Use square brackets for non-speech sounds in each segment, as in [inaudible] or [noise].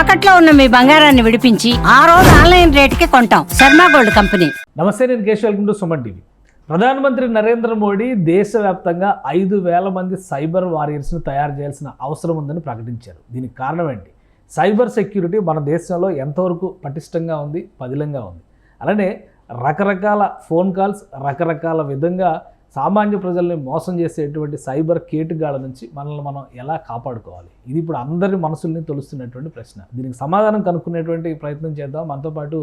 తాకట్లో ఉన్న మీ బంగారాన్ని విడిపించి ఆ రోజు ఆన్లైన్ రేటుకి కొంటాం. Sharma gold company. నమస్తే నేను Keshav. Welcome to Suman TV. ప్రధానమంత్రి నరేంద్ర మోడీ దేశవ్యాప్తంగా ఐదు వేల మంది సైబర్ వారియర్స్ను తయారు చేయాల్సిన అవసరం ఉందని ప్రకటించారు. దీనికి కారణం ఏంటి? సైబర్ సెక్యూరిటీ మన దేశంలో ఎంతవరకు పటిష్టంగా ఉంది? పదిలంగా ఉంది. అలానే రకరకాల ఫోన్ కాల్స్ రకరకాల విధంగా సామాన్య ప్రజల్ని మోసం చేసేటువంటి సైబర్ కేటుగాళ్ళ నుంచి మనల్ని మనం ఎలా కాపాడుకోవాలి? ఇది ఇప్పుడు అందరి మనసుల్ని తొలుస్తున్నటువంటి ప్రశ్న. దీనికి సమాధానం కనుక్కునేటువంటి ప్రయత్నం చేద్దాం. మనతో పాటు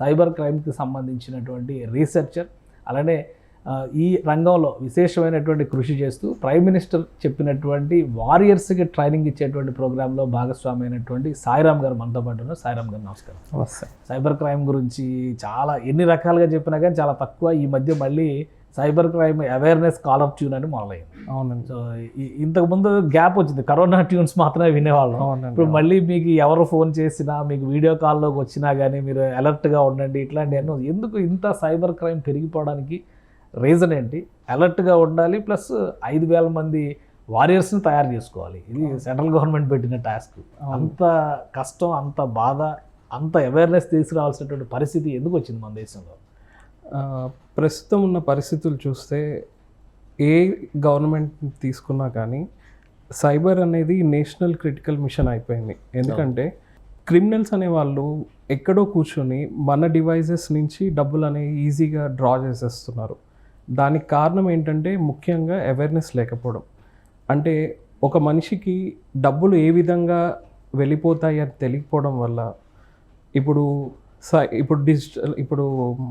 సైబర్ క్రైమ్కి సంబంధించినటువంటి రీసెర్చర్ అలానే ఈ రంగంలో విశేషమైనటువంటి కృషి చేస్తూ ప్రైమ్ మినిస్టర్ చెప్పినటువంటి వారియర్స్కి ట్రైనింగ్ ఇచ్చేటువంటి ప్రోగ్రాంలో భాగస్వామి అయినటువంటి సాయిరామ్ గారు మనతో పాటు ఉన్నారు. సాయిరామ్ గారు నమస్కారం. సైబర్ క్రైమ్ గురించి చాలా ఎన్ని రకాలుగా చెప్పినా కానీ చాలా తక్కువ. ఈ మధ్య మళ్ళీ cyber crime awareness caller tune అని మొదలైంది. అవునండి. సో ఇంతకుముందు గ్యాప్ వచ్చింది. కరోనా ట్యూన్స్ మాత్రమే వినేవాళ్ళం. ఇప్పుడు మళ్ళీ మీకు ఎవరు ఫోన్ చేసినా మీకు వీడియో కాల్లోకి వచ్చినా కానీ మీరు అలర్ట్గా ఉండండి ఇట్లాంటివన్నీ ఎందుకు ఇంత సైబర్ క్రైమ్ పెరిగిపోవడానికి రీజన్ ఏంటి? అలర్ట్గా ఉండాలి ప్లస్ ఐదు వేల మంది వారియర్స్ని తయారు చేసుకోవాలి. ఇది సెంట్రల్ గవర్నమెంట్ పెట్టిన టాస్క్. అంత కష్టం అంత బాధ అంత అవేర్నెస్ తీసుకురావాల్సినటువంటి పరిస్థితి ఎందుకు వచ్చింది మన దేశంలో? ప్రస్తుతం ఉన్న పరిస్థితులు చూస్తే ఏ గవర్నమెంట్ తీసుకున్నా కానీ సైబర్ అనేది నేషనల్ క్రిటికల్ మిషన్ అయిపోయింది. ఎందుకంటే క్రిమినల్స్ అనే వాళ్ళు ఎక్కడో కూర్చొని మన డివైజెస్ నుంచి డబ్బులు అనేవి ఈజీగా డ్రా చేసేస్తున్నారు. దానికి కారణం ఏంటంటే ముఖ్యంగా అవేర్నెస్ లేకపోవడం. అంటే ఒక మనిషికి డబ్బులు ఏ విధంగా వెళ్ళిపోతాయి అని తెలియకపోవడం వల్ల ఇప్పుడు స ఇప్పుడు డిజిటల్ ఇప్పుడు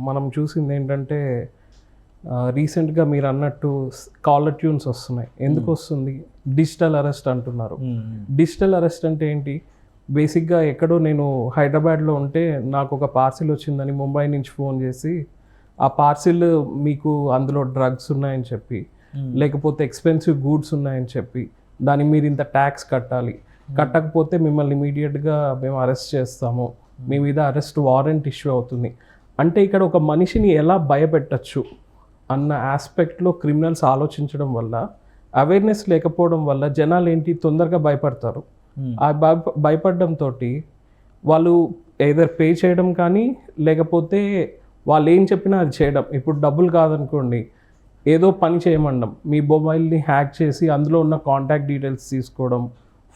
మనం చూసింది ఏంటంటే రీసెంట్గా మీరు అన్నట్టు కాలర్ ట్యూన్స్ వస్తున్నాయి. ఎందుకు వస్తుంది? డిజిటల్ అరెస్ట్ అంటున్నారు. డిజిటల్ అరెస్ట్ అంటే ఏంటి? బేసిక్గా ఎక్కడో నేను హైదరాబాద్లో ఉంటే నాకు ఒక పార్సిల్ వచ్చిందని ముంబై నుంచి ఫోన్ చేసి ఆ పార్సిల్ మీకు అందులో డ్రగ్స్ ఉన్నాయని చెప్పి లేకపోతే ఎక్స్పెన్సివ్ గూడ్స్ ఉన్నాయని చెప్పి దానికి మీరు ఇంత ట్యాక్స్ కట్టాలి. కట్టకపోతే మిమ్మల్ని ఇమీడియట్గా మేము అరెస్ట్ చేస్తాము. మీ మీద అరెస్ట్ వారెంట్ ఇష్యూ అవుతుంది. అంటే ఇక్కడ ఒక మనిషిని ఎలా భయపెట్టచ్చు అన్న ఆస్పెక్ట్లో క్రిమినల్స్ ఆలోచించడం వల్ల అవేర్నెస్ లేకపోవడం వల్ల జనాలు ఏంటి తొందరగా భయపడతారు. ఆ భయ భయపడడంతో వాళ్ళు ఏదర్ పే చేయడం కానీ లేకపోతే వాళ్ళు ఏం చెప్పినా అది చేయడం. ఇప్పుడు డబ్బులు కాదనుకోండి ఏదో పని చేయమండం. మీ మొబైల్ని హ్యాక్ చేసి అందులో ఉన్న కాంటాక్ట్ డీటెయిల్స్ తీసుకోవడం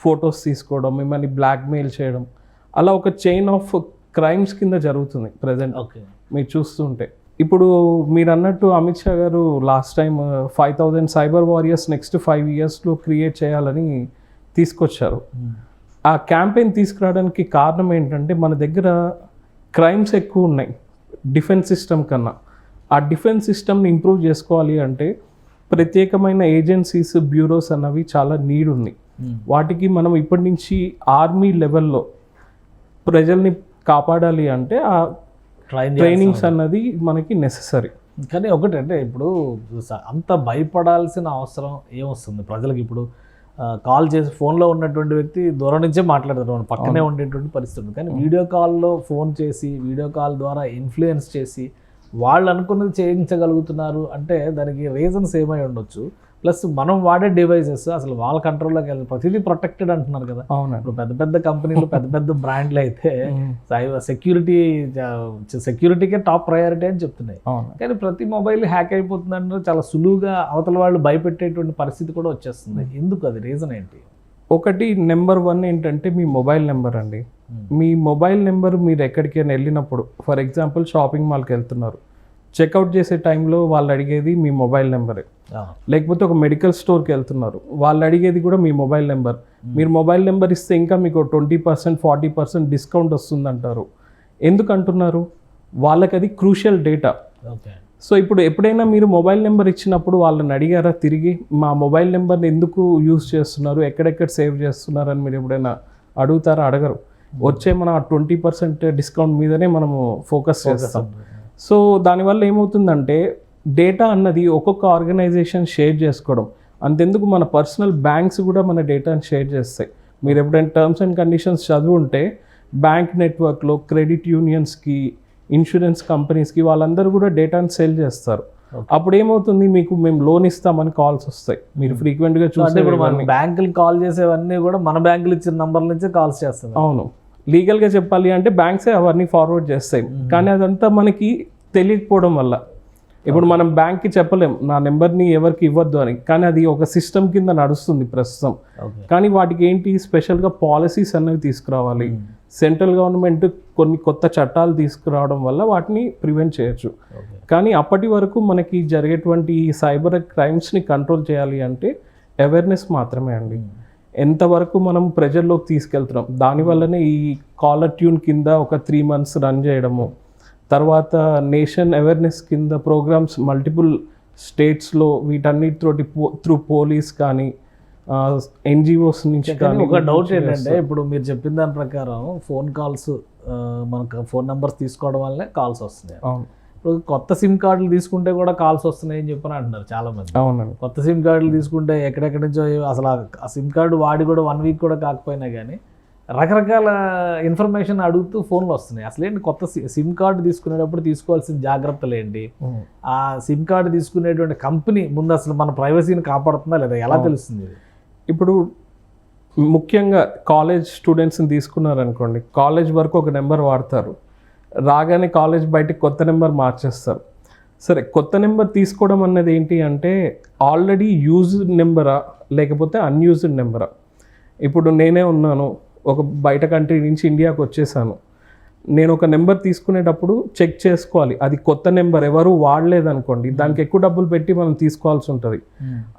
ఫొటోస్ తీసుకోవడం మిమ్మల్ని బ్లాక్మెయిల్ చేయడం. అలా ఒక చైన్ ఆఫ్ క్రైమ్స్ కింద జరుగుతుంది ప్రజెంట్ ఓకే మీరు చూస్తుంటే. ఇప్పుడు మీరు అన్నట్టు అమిత్ షా గారు last time five thousand cyber warriors next five ఇయర్స్లో క్రియేట్ చేయాలని తీసుకొచ్చారు. ఆ క్యాంపెయిన్ తీసుకురావడానికి కారణం ఏంటంటే మన దగ్గర క్రైమ్స్ ఎక్కువ ఉన్నాయి డిఫెన్స్ సిస్టమ్ కన్నా. ఆ డిఫెన్స్ సిస్టమ్ని ఇంప్రూవ్ చేసుకోవాలి అంటే ప్రత్యేకమైన ఏజెన్సీస్ బ్యూరోస్ అన్నవి చాలా నీడ్ ఉంది వాటికి మనం ఇప్పటి నుంచి ఆర్మీ లెవెల్లో ప్రజల్ని కాపాడాలి అంటే ఆ ట్రైన్ ట్రైనింగ్స్ అన్నది మనకి నెససరీ కానీ ఒకటి అంటే ఇప్పుడు అంత భయపడాల్సిన అవసరం ఏమొస్తుంది? ప్రజలకు ఇప్పుడు కాల్ చేసి ఫోన్లో ఉన్నటువంటి వ్యక్తి దూరం నుంచే మాట్లాడతారు మన పక్కనే ఉండేటువంటి పరిస్థితి ఉంది. కానీ వీడియో కాల్లో ఫోన్ చేసి వీడియో కాల్ ద్వారా ఇన్ఫ్లుయెన్స్ చేసి వాళ్ళు అనుకున్నది చేయించగలుగుతున్నారు అంటే దానికి రీజన్స్ ఏమై ఉండొచ్చు? ప్లస్ మనం వాడే డివైజెస్ అసలు వాళ్ళ కంట్రోల్లోకి వెళ్ళి ప్రతిదీ ప్రొటెక్టెడ్ అంటున్నారు కదా. అవునండి. ఇప్పుడు పెద్ద పెద్ద కంపెనీలు పెద్ద పెద్ద బ్రాండ్లు అయితే సెక్యూరిటీ సెక్యూరిటీకే టాప్ ప్రయారిటీ అని చెప్తున్నాయి. అవును కానీ ప్రతి మొబైల్ హ్యాక్ అయిపోతుందంటే చాలా సులువుగా అవతల వాళ్ళు భయపెట్టేటువంటి పరిస్థితి కూడా వచ్చేస్తుంది. ఎందుకు అది? రీజన్ ఏంటి? ఒకటి నెంబర్ వన్ ఏంటంటే మీ మొబైల్ నెంబర్ అండి. మీ మొబైల్ నెంబర్ మీరు ఎక్కడికైనా వెళ్ళినప్పుడు ఫర్ ఎగ్జాంపుల్ షాపింగ్ మాల్కి వెళ్తున్నారు. చెక్అవుట్ చేసే టైంలో వాళ్ళు అడిగేది మీ మొబైల్ నెంబరే. లేకపోతే ఒక మెడికల్ స్టోర్కి వెళ్తున్నారు. వాళ్ళు అడిగేది కూడా మీ మొబైల్ నెంబర్ మీరు మొబైల్ నెంబర్ ఇస్తే ఇంకా మీకు twenty percent forty percent discount వస్తుంది అంటారు ఎందుకు అంటున్నారు వాళ్ళకి అది క్రూషియల్ డేటా సో ఇప్పుడు ఎప్పుడైనా మీరు మొబైల్ నెంబర్ ఇచ్చినప్పుడు వాళ్ళని అడిగారా తిరిగి? మా మొబైల్ నెంబర్ని ఎందుకు యూజ్ చేస్తున్నారు? ఎక్కడెక్కడ సేవ్ చేస్తున్నారు అని మీరు ఎప్పుడైనా అడుగుతారా? అడగరు. వచ్చే మన ట్వంటీ పర్సెంట్ డిస్కౌంట్ మీదనే మనము ఫోకస్ చేస్తాం. సో దానివల్ల ఏమవుతుందంటే డేటా అన్నది ఒక్కొక్క ఆర్గనైజేషన్ షేర్ చేసుకోవడం. అంతెందుకు మన పర్సనల్ బ్యాంక్స్ కూడా మన డేటాని షేర్ చేస్తాయి. మీరు ఎప్పుడైనా టర్మ్స్ అండ్ కండిషన్స్ చదువుంటే బ్యాంక్ నెట్వర్క్లో క్రెడిట్ యూనియన్స్కి ఇన్సూరెన్స్ కంపెనీస్కి వాళ్ళందరూ కూడా డేటాని సెల్ చేస్తారు. అప్పుడు ఏమవుతుంది మీకు మేము లోన్ ఇస్తామని కాల్స్ వస్తాయి. మీరు ఫ్రీక్వెంట్గా అంటే చూస్తే ఇప్పుడు మనం బ్యాంకులు కాల్ చేసేవన్నీ కూడా మన బ్యాంకులు ఇచ్చిన నంబర్ నుంచే కాల్స్ చేస్తున్నాం అవును. లీగల్గా చెప్పాలి అంటే బ్యాంక్సే అవన్నీ ఫార్వర్డ్ చేస్తాయి. కానీ అదంతా మనకి తెలియకపోవడం వల్ల. ఇప్పుడు మనం బ్యాంక్కి చెప్పలేం నా నెంబర్ని ఎవరికి ఇవ్వద్దు అని. కానీ అది ఒక సిస్టమ్ కింద నడుస్తుంది ప్రస్తుతం. కానీ వాటికి ఏంటి? స్పెషల్గా పాలసీస్ అనేవి తీసుకురావాలి. సెంట్రల్ గవర్నమెంట్ కొన్ని కొత్త చట్టాలు తీసుకురావడం వల్ల వాటిని ప్రివెంట్ చేయొచ్చు. కానీ అప్పటి వరకు మనకి జరిగేటువంటి ఈ సైబర్ క్రైమ్స్ని కంట్రోల్ చేయాలి అంటే అవేర్నెస్ మాత్రమే అండి. ఎంతవరకు మనం ప్రజల్లోకి తీసుకెళ్తున్నాం? దానివల్లనే ఈ కాలర్ ట్యూన్ కింద ఒక త్రీ మంత్స్ రన్ చేయడము తర్వాత నేషన్ అవేర్నెస్ కింద ప్రోగ్రామ్స్ మల్టిపుల్ స్టేట్స్లో వీటన్నిటితోటి త్రూ పోలీస్ కానీ ఎన్జిఓస్ నుంచి కానీ ఒక డౌట్ ఏంటంటే ఇప్పుడు మీరు చెప్పిన దాని ప్రకారం ఫోన్ కాల్స్ మనకు ఫోన్ నెంబర్స్ తీసుకోవడం వల్లే కాల్స్ వస్తున్నాయి. అవును. ఇప్పుడు కొత్త సిమ్ కార్డులు తీసుకుంటే కూడా కాల్స్ వస్తున్నాయి అని చెప్పని అంటున్నారు చాలా మంది అవునండి. కొత్త సిమ్ కార్డులు తీసుకుంటే ఎక్కడెక్కడి నుంచో అసలు ఆ- ఆ సిమ్ కార్డు వాడి కూడా వన్ వీక్ కూడా కాకపోయినా కానీ రకరకాల ఇన్ఫర్మేషన్ అడుగుతూ ఫోన్లు వస్తున్నాయి. అసలు ఏంటి కొత్త సి- సిమ్ కార్డు తీసుకునేటప్పుడు తీసుకోవాల్సిన జాగ్రత్తలు ఏంటి? ఆ సిమ్ కార్డు తీసుకునేటువంటి కంపెనీ ముందు అసలు మన ప్రైవసీని కాపాడుతుందా లేదా? ఎలా తెలుస్తుంది ఇప్పుడు ముఖ్యంగా కాలేజ్ స్టూడెంట్స్ని తీసుకున్నారనుకోండి కాలేజ్ వరకు ఒక నెంబర్ వాడతారు. రాగానే కాలేజ్ బయటికి కొత్త నెంబర్ మార్చేస్తారు. సరే కొత్త నెంబర్ తీసుకోవడం అన్నది ఏంటి అంటే ఆల్రెడీ యూజ్డ్ నెంబరా లేకపోతే అన్యూజ్డ్ నెంబరా? ఇప్పుడు నేనే ఉన్నాను ఒక బయట కంట్రీ నుంచి ఇండియాకి వచ్చేసాను. నేను ఒక నెంబర్ తీసుకునేటప్పుడు చెక్ చేసుకోవాలి. అది కొత్త నెంబర్ ఎవరు వాడలేదనుకోండి దానికి ఎక్కువ డబ్బులు పెట్టి మనం తీసుకోవాల్సి ఉంటుంది.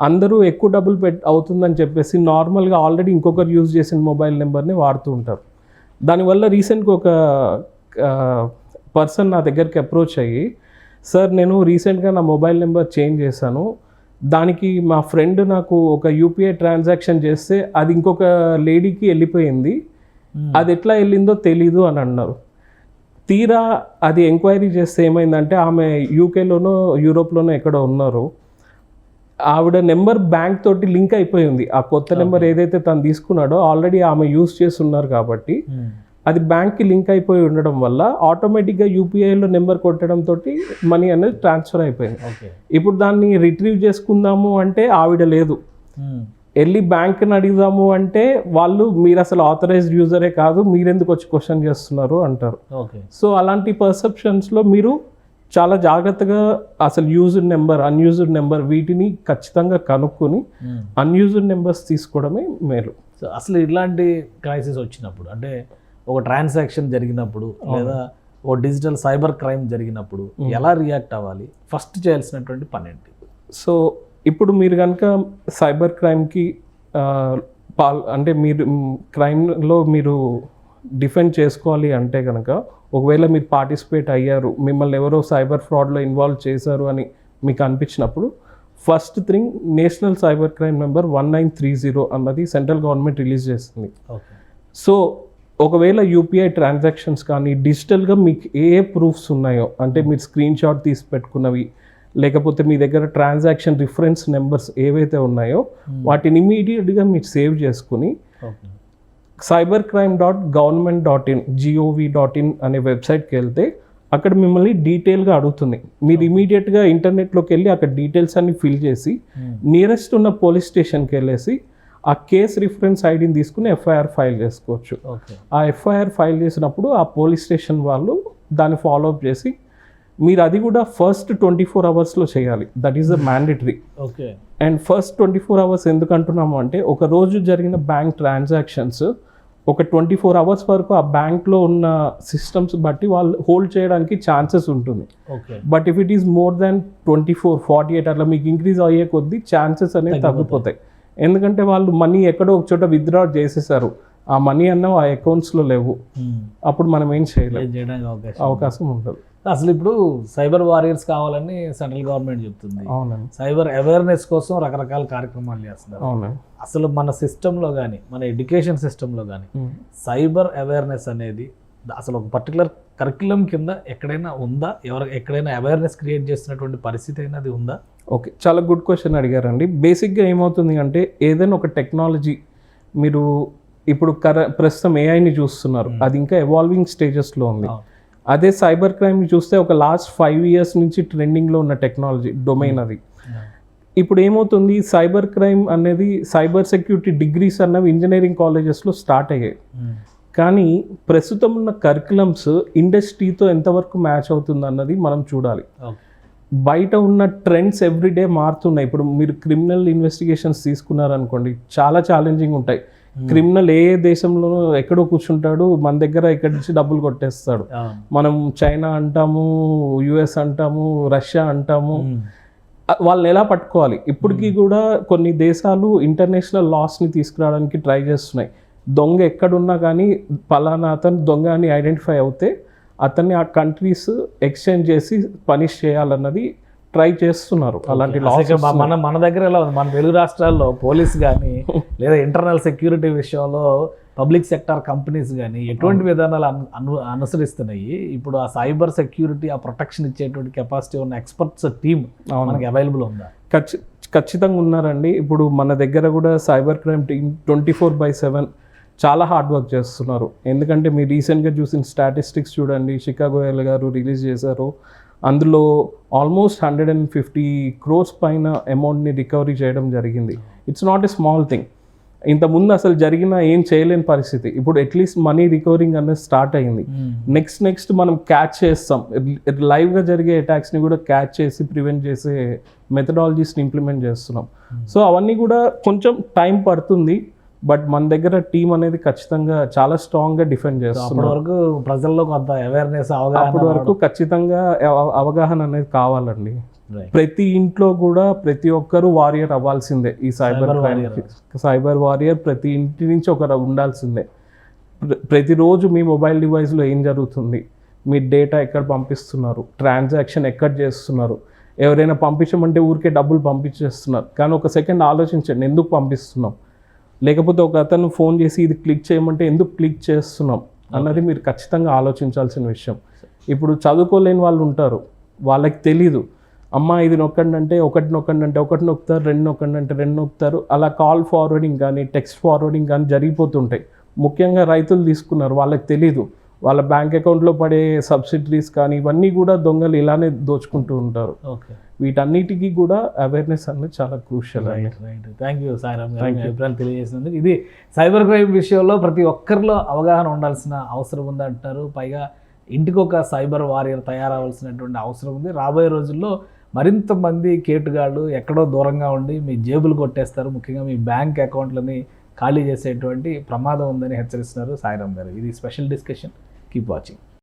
అందరూ ఎక్కువ డబ్బులు పెట్ అవుతుందని చెప్పేసి నార్మల్గా ఆల్రెడీ ఇంకొకరు యూజ్ చేసిన మొబైల్ నెంబర్ని వాడుతూ ఉంటారు. దానివల్ల రీసెంట్గా ఒక పర్సన్ నా దగ్గరికి అప్రోచ్ అయ్యి సార్ నేను రీసెంట్గా నా మొబైల్ నెంబర్ చేంజ్ చేశాను. దానికి మా ఫ్రెండ్ నాకు ఒక యూపీఐ ట్రాన్సాక్షన్ చేస్తే అది ఇంకొక లేడీకి వెళ్ళిపోయింది. అది ఎట్లా వెళ్ళిందో తెలీదు అని అన్నారు. తీరా అది ఎంక్వైరీ చేస్తే ఏమైందంటే ఆమె యూకేలోనో యూరోప్లోనో ఎక్కడో ఉన్నారు. ఆవిడ నెంబర్ బ్యాంక్ తోటి లింక్ అయిపోయి ఉంది ఆ కొత్త నెంబర్ ఏదైతే తను తీసుకున్నాడో ఆల్రెడీ ఆమె యూస్ చేస్తున్నారు కాబట్టి. అది బ్యాంక్కి లింక్ అయిపోయి ఉండడం వల్ల ఆటోమేటిక్గా యూపీఐలో నెంబర్ కొట్టడం తోటి మనీ అనేది ట్రాన్స్ఫర్ అయిపోయింది. ఓకే ఇప్పుడు దాన్ని రిట్రీవ్ చేసుకుందాము అంటే ఆవిడ లేదు. వెళ్ళి బ్యాంక్ని అడుగుదాము అంటే వాళ్ళు మీరు అసలు ఆథరైజ్డ్ యూజరే కాదు మీరెందుకు వచ్చి క్వశ్చన్ చేస్తున్నారు అంటారు. ఓకే సో అలాంటి పర్సెప్షన్స్లో మీరు చాలా జాగ్రత్తగా అసలు యూజ్డ్ నెంబర్ అన్యూజ్డ్ నెంబర్ వీటిని ఖచ్చితంగా కనుక్కొని అన్యూజ్డ్ నెంబర్స్ తీసుకోవడమే మేలు. అసలు ఇట్లాంటి క్రైసిస్ వచ్చినప్పుడు అంటే ఒక ట్రాన్సాక్షన్ జరిగినప్పుడు లేదా ఓ డిజిటల్ సైబర్ క్రైమ్ జరిగినప్పుడు ఎలా రియాక్ట్ అవ్వాలి? ఫస్ట్ చేయాల్సినటువంటి పని ఏంటి? సో ఇప్పుడు మీరు కనుక సైబర్ క్రైమ్కి పాల్ అంటే మీరు క్రైమ్లో మీరు డిఫెండ్ చేసుకోవాలి అంటే కనుక ఒకవేళ మీరు పార్టిసిపేట్ అయ్యారు మిమ్మల్ని ఎవరో సైబర్ ఫ్రాడ్లో ఇన్వాల్వ్ చేశారు అని మీకు అనిపించినప్పుడు first thing national cyber crime number one nine three zero అన్నది సెంట్రల్ గవర్నమెంట్ రిలీజ్ చేస్తుంది సో ఒకవేళ యూపీఐ ట్రాన్సాక్షన్స్ కానీ డిజిటల్గా మీకు ఏ ఏ ప్రూఫ్స్ ఉన్నాయో అంటే మీరు స్క్రీన్ షాట్ తీసి పెట్టుకున్నవి లేకపోతే మీ దగ్గర ట్రాన్సాక్షన్ రిఫరెన్స్ నెంబర్స్ ఏవైతే ఉన్నాయో వాటిని ఇమీడియట్గా మీరు సేవ్ చేసుకుని cyber crime dot government dot in gov dot in అనే వెబ్సైట్కి వెళ్తే అక్కడ మిమ్మల్ని డీటెయిల్గా అడుగుతుంది. మీరు ఇమీడియట్గా ఇంటర్నెట్లోకి వెళ్ళి అక్కడ డీటెయిల్స్ అన్ని ఫిల్ చేసి నియరెస్ట్ ఉన్న పోలీస్ స్టేషన్కి వెళ్ళేసి ఆ కేస్ రిఫరెన్స్ ఐడిని తీసుకుని ఎఫ్ఐఆర్ ఫైల్ చేసుకోవచ్చు. ఆ ఎఫ్ఐఆర్ ఫైల్ చేసినప్పుడు ఆ పోలీస్ స్టేషన్ వాళ్ళు దాన్ని ఫాలో అప్ చేసి మీరు అది కూడా ఫస్ట్ ట్వంటీ ఫోర్ అవర్స్లో చేయాలి. That is the mandatory okay. And first twenty four hours ఎందుకు అంటున్నాము అంటే ఒక రోజు జరిగిన బ్యాంక్ ట్రాన్సాక్షన్స్ ఒక ట్వంటీ ఫోర్ అవర్స్ వరకు ఆ బ్యాంక్లో ఉన్న సిస్టమ్స్ బట్టి వాళ్ళు హోల్డ్ చేయడానికి ఛాన్సెస్ ఉంటుంది. Okay. But if it is more than twenty four forty eight అట్లా మీకు ఇంక్రీజ్ అయ్యే కొద్దీ ఛాన్సెస్ అనేవి తగ్గిపోతాయి. ఎందుకంటే వాళ్ళు మనీ ఎక్కడో ఒక చోట విత్డ్రా చేసేసారు. ఆ మనీ అన్న ఆ అకౌంట్స్లో లేవు. అప్పుడు మనం ఏం అవకాశం అవకాశం ఉండదు. అసలు ఇప్పుడు సైబర్ వారియర్స్ కావాలని సెంట్రల్ గవర్నమెంట్ చెప్తుంది. అవునండి. సైబర్ అవేర్నెస్ కోసం రకరకాల కార్యక్రమాలు చేస్తున్నారు. అవునండి. అసలు మన సిస్టంలో కానీ మన ఎడ్యుకేషన్ సిస్టంలో కానీ సైబర్ అవేర్నెస్ అనేది అసలు ఒక పర్టికులర్ కరికులం కింద ఎక్కడైనా ఉందా? ఎవరు ఎక్కడైనా అవేర్నెస్ క్రియేట్ చేస్తున్నటువంటి పరిస్థితి అయినది ఉందా? ఓకే చాలా గుడ్ క్వశ్చన్ అడిగారండి. బేసిక్గా ఏమవుతుంది అంటే ఏదైనా ఒక టెక్నాలజీ మీరు ఇప్పుడు కర ప్రస్తుతం ఏఐని చూస్తున్నారు. అది ఇంకా ఎవాల్వింగ్ స్టేజెస్లో ఉంది. అదే సైబర్ క్రైమ్ చూస్తే ఒక లాస్ట్ ఫైవ్ ఇయర్స్ నుంచి ట్రెండింగ్లో ఉన్న టెక్నాలజీ డొమైన్ అది. ఇప్పుడు ఏమవుతుంది? సైబర్ క్రైమ్ అనేది సైబర్ సెక్యూరిటీ డిగ్రీస్ అన్నవి ఇంజనీరింగ్ కాలేజెస్లో స్టార్ట్ అయ్యాయి. కానీ ప్రస్తుతం ఉన్న కరికులమ్స్ ఇండస్ట్రీతో ఎంతవరకు మ్యాచ్ అవుతుంది అన్నది మనం చూడాలి. బయట ఉన్న ట్రెండ్స్ ఎవ్రీడే మారుతున్నాయి. ఇప్పుడు మీరు క్రిమినల్ ఇన్వెస్టిగేషన్స్ తీసుకున్నారనుకోండి చాలా ఛాలెంజింగ్ ఉంటాయి. క్రిమినల్ ఏ దేశంలో ఎక్కడో కూర్చుంటాడు మన దగ్గర ఇక్కడి నుంచి డబ్బులు కొట్టేస్తాడు. మనం చైనా అంటాము యుఎస్ అంటాము రష్యా అంటాము. అ- వాళ్ళని ఎలా పట్టుకోవాలి? ఇప్పటికీ కూడా కొన్ని దేశాలు ఇంటర్నేషనల్ లాస్ని తీసుకురావడానికి ట్రై చేస్తున్నాయి. దొంగ ఎక్కడున్నా కానీ పలానా అతను దొంగ అని ఐడెంటిఫై అవుతే అతన్ని ఆ కంట్రీస్ ఎక్స్చేంజ్ చేసి పనిష్ చేయాలన్నది ట్రై చేస్తున్నారు. అలాంటి మన- మన దగ్గర ఎలా ఉంది? మన తెలుగు రాష్ట్రాల్లో పోలీస్ కానీ [laughs] లేదా ఇంటర్నల్ సెక్యూరిటీ విషయంలో పబ్లిక్ సెక్టార్ కంపెనీస్ కానీ ఎటువంటి విధానాలు అను- అను అనుసరిస్తున్నాయి? ఇప్పుడు ఆ సైబర్ సెక్యూరిటీ ఆ ప్రొటెక్షన్ ఇచ్చేటువంటి కెపాసిటీ ఉన్న ఎక్స్పర్ట్స్ టీమ్. మనకి అవైలబుల్ ఉందా? ఖచ్చి ఖచ్చితంగా ఉన్నారండి. ఇప్పుడు మన దగ్గర కూడా cyber crime team twenty four by seven చాలా హార్డ్ వర్క్ చేస్తున్నారు. ఎందుకంటే మీరు రీసెంట్గా చూసిన స్టాటిస్టిక్స్ చూడండి షికాగో ఎల్ గారు రిలీజ్ చేశారు. అందులో almost hundred and fifty crores పైన అమౌంట్ని రికవరీ చేయడం జరిగింది. It's not a small thing ఇంతకుముందు అసలు జరిగిన ఏం చేయలేని పరిస్థితి. ఇప్పుడు అట్లీస్ట్ మనీ రికవరింగ్ అనేది స్టార్ట్ అయింది. నెక్స్ట్ నెక్స్ట్ మనం క్యాచ్ చేస్తాం. లైవ్గా జరిగే అటాక్స్ని కూడా క్యాచ్ చేసి ప్రివెంట్ చేసే మెథడాలజీస్ని ఇంప్లిమెంట్ చేస్తున్నాం. సో అవన్నీ కూడా కొంచెం టైం పడుతుంది. బట్ మన దగ్గర టీం అనేది ఖచ్చితంగా చాలా స్ట్రాంగ్గా డిఫెండ్ చేస్తున్నాం వరకు ప్రజల్లో కొంత అవేర్నెస్ అవగాహన అప్పటి వరకు ఖచ్చితంగా అవ- అవగాహన అనేది కావాలండి. ప్రతి ఇంట్లో కూడా ప్రతి ఒక్కరు వారియర్ అవ్వాల్సిందే ఈ సైబర్. సైబర్ వారియర్ ప్రతి ఇంటి నుంచి ఒకరు ఉండాల్సిందే. ప్ర- ప్రతిరోజు మీ మొబైల్ డివైస్లో ఏం జరుగుతుంది? మీ డేటా ఎక్కడ పంపిస్తున్నారు? ట్రాన్సాక్షన్ ఎక్కడ చేస్తున్నారు? ఎవరైనా పంపించమంటే ఊరికే డబ్బులు పంపించేస్తున్నారు. కానీ ఒక సెకండ్ ఆలోచించండి ఎందుకు పంపిస్తున్నాం? లేకపోతే ఒక అతను ఫోన్ చేసి ఇది క్లిక్ చేయమంటే ఎందుకు క్లిక్ చేస్తున్నాం అన్నది మీరు ఖచ్చితంగా ఆలోచించాల్సిన విషయం. ఇప్పుడు చదువుకోలేని వాళ్ళు ఉంటారు వాళ్ళకి తెలీదు. అమ్మ ఇది నొక్కండి అంటే ఒకటి నొక్కండి అంటే ఒకటి నొక్కుతారు రెండు నొక్కండి అంటే రెండు నొక్కుతారు. అలా కాల్ ఫార్వర్డింగ్ కానీ టెక్స్ట్ ఫార్వర్డింగ్ కానీ జరిగిపోతుంటాయి. ముఖ్యంగా రైతులు తీసుకున్నారు వాళ్ళకి తెలీదు. వాళ్ళ బ్యాంక్ అకౌంట్లో పడే సబ్సిడరీస్ కానీ ఇవన్నీ కూడా దొంగలు ఇలానే దోచుకుంటూ ఉంటారు. ఓకే. వీటన్నిటికీ కూడా అవేర్నెస్ అనేది చాలా crucial right right thank you Sairam గారు. మీ అభిప్రాయాలు తెలియజేసినందుకు. ఇది సైబర్ క్రైమ్ విషయంలో ప్రతి ఒక్కరిలో అవగాహన ఉండాల్సిన అవసరం ఉంది అంటున్నారు పైగా ఇంటికి ఒక సైబర్ వారియర్ తయారవలసినటువంటి అవసరం ఉంది. రాబోయే రోజుల్లో మరింత మంది కేటుగాళ్ళు ఎక్కడో దూరంగా ఉండి మీ జేబులు కొట్టేస్తారు. ముఖ్యంగా మీ బ్యాంక్ అకౌంట్లని ఖాళీ చేసేటువంటి ప్రమాదం ఉందని హెచ్చరిస్తున్నారు సాయిరామ్ గారు. ఇది special discussion. Keep watching